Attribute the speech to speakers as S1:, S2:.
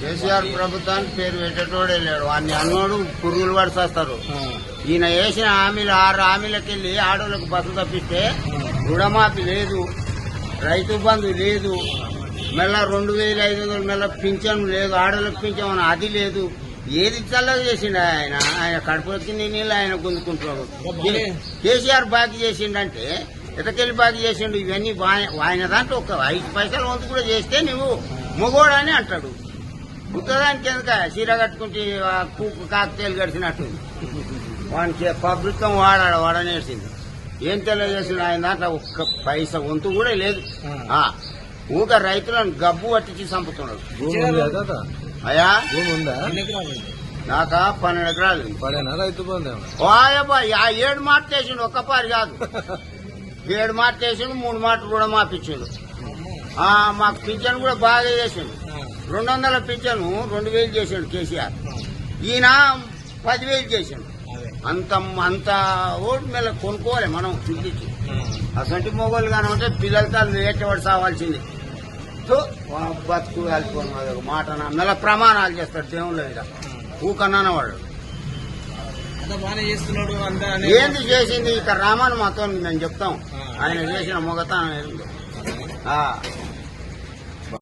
S1: కేసీఆర్ ప్రభుత్వానికి పేరు పెట్టేటోడే లేడు. వాడిని అన్నోడు పురుగులు పడిచేస్తారు. ఈయన వేసిన హామీలు ఆరు హామీలకు వెళ్ళి ఆడోళ్ళకు బస్సు తప్పిస్తే రుణమాఫీ లేదు రైతు బంధు లేదు మళ్ళా రెండు వేల ఐదు వందలు మళ్ళా పింఛన్ లేదు ఆడోళ్ళకి పింఛన్ అది లేదు. ఏది చల్లగా చేసిండు ఆయన? ఆయన కడుపు వచ్చింది నీళ్ళు ఆయన గుంజుకుంటున్నాడు. కేసీఆర్ బాకీ చేసిండంటే ఎటకెళ్ళి బాకీ చేసిండు? ఇవన్నీ ఆయన దాంట్లో ఒక ఐదు పైసలు వంతు కూడా చేస్తే నువ్వు మొగోడని అంటాడు. ఉత్తరానికి ఎందుక? చీర కట్టుకుంటే కూకు కాకతీలు గడిచినట్టు. వానికి ప్రభుత్వం వాడాడు వాడనేసింది. ఏం తెలియజేసింది ఆయన దాంట్లో ఒక్క పైస వంతు కూడా లేదు. ఆ. ఊక రైతులను గబ్బు పట్టించి చంపుతున్నాడు. అయ్యా? నాక? పన్నెండు ఎకరాలు
S2: రైతు
S1: ఆ ఏడు మాట చేసిండు ఒక్క పారి కాదు. ఏడు మాట చేసిండు మూడు మాటలు కూడా మాపించిండు ఆ, మాకు పింఛన్ కూడా బాగా చేసిండు. రెండు వందల పింఛను రెండు వేలు చేసిండు కేసీఆర్. ఈయన పదివేలు చేసిండు అంత అంత ఓటు మీద కొనుక్కోవాలి మనం చూపించి అసంటి మొగోళ్ళు కానీ ఉంటే పిల్లలతో నేర్చేవాడు సావాల్సింది. బతుకు కలిపోను అది ఒక మాట నా నెల ప్రమాణాలు చేస్తాడు దేవుళ్ళు ఇక ఊకన్నాన వాడు
S3: అంత బాగానే చేస్తున్నాడు అంతా
S1: ఏంది చేసింది? ఇక రామాను మాతో మేము చెప్తాం. ఆయన చేసిన మొగతానం ఏంది.